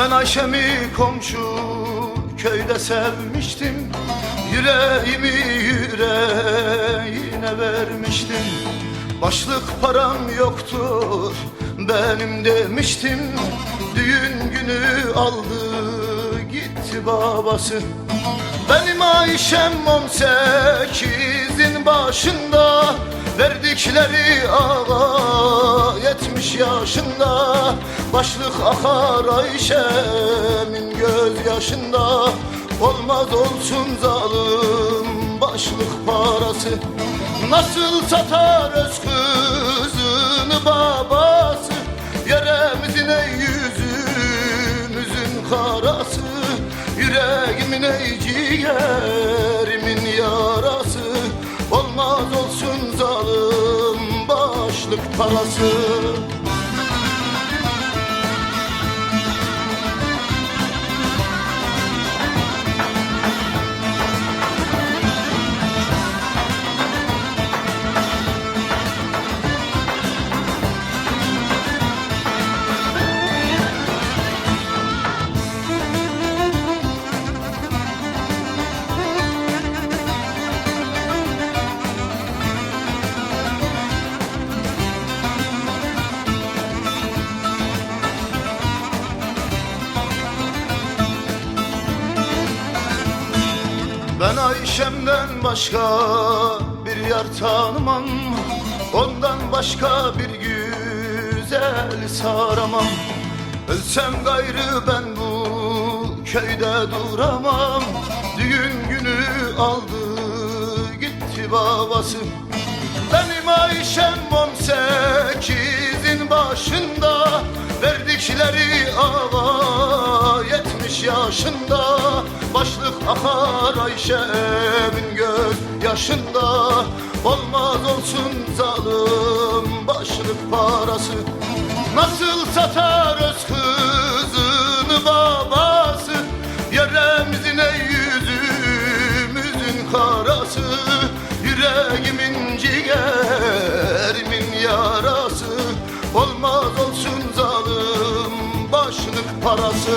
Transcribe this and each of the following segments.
Ben Ayşe'mi komşu köyde sevmiştim. Yüreğimi yüreğine vermiştim. Başlık param yoktur benim demiştim. Düğün günü aldı gitti babası. Benim Ayşem 18'in başında Verdikleri ağa yetmiş yaşında Başlık akar Ayşem'in gözyaşında Olmaz olsun zalim başlık parası. Nasıl satar öz kızını babası? Yeremizin ey yüzümüzün karası. Yüreğimin ey ciğerimin yarası parası Ben Ayşem'den başka bir yar tanımam. Ondan başka bir güzel saramam. Ölsem gayrı ben bu köyde duramam. Düğün günü aldı gitti babası. Benim Ayşem 18'in başında Verdikleri ağa yetmiş yaşında Başlık akar Ayşem'in göz yaşında Olmaz olsun zalim başlık parası. Nasıl satar öz kızını babası? Yeremizin ey yüzümüzün karası? Yüreğimin ciğerimin yarası. Olmaz olsun zalim başlık parası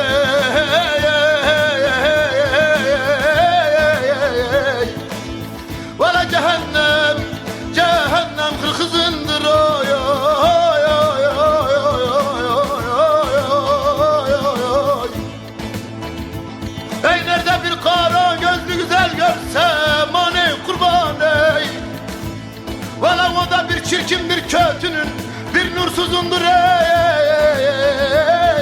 nerede bir kara gözlü güzel görsem hani kurban ey. Valla o da bir çirkin bir kötünün bir nursuzundur ey. Ey ey ey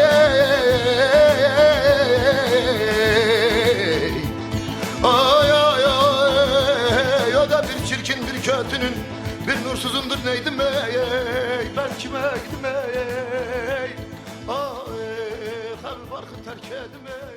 ey Ay ay ay o da bir çirkin bir kötünün bir nursuzundur neydim ey. Ey ben kime gittim ey. Ey Ay her farkı terk edim ey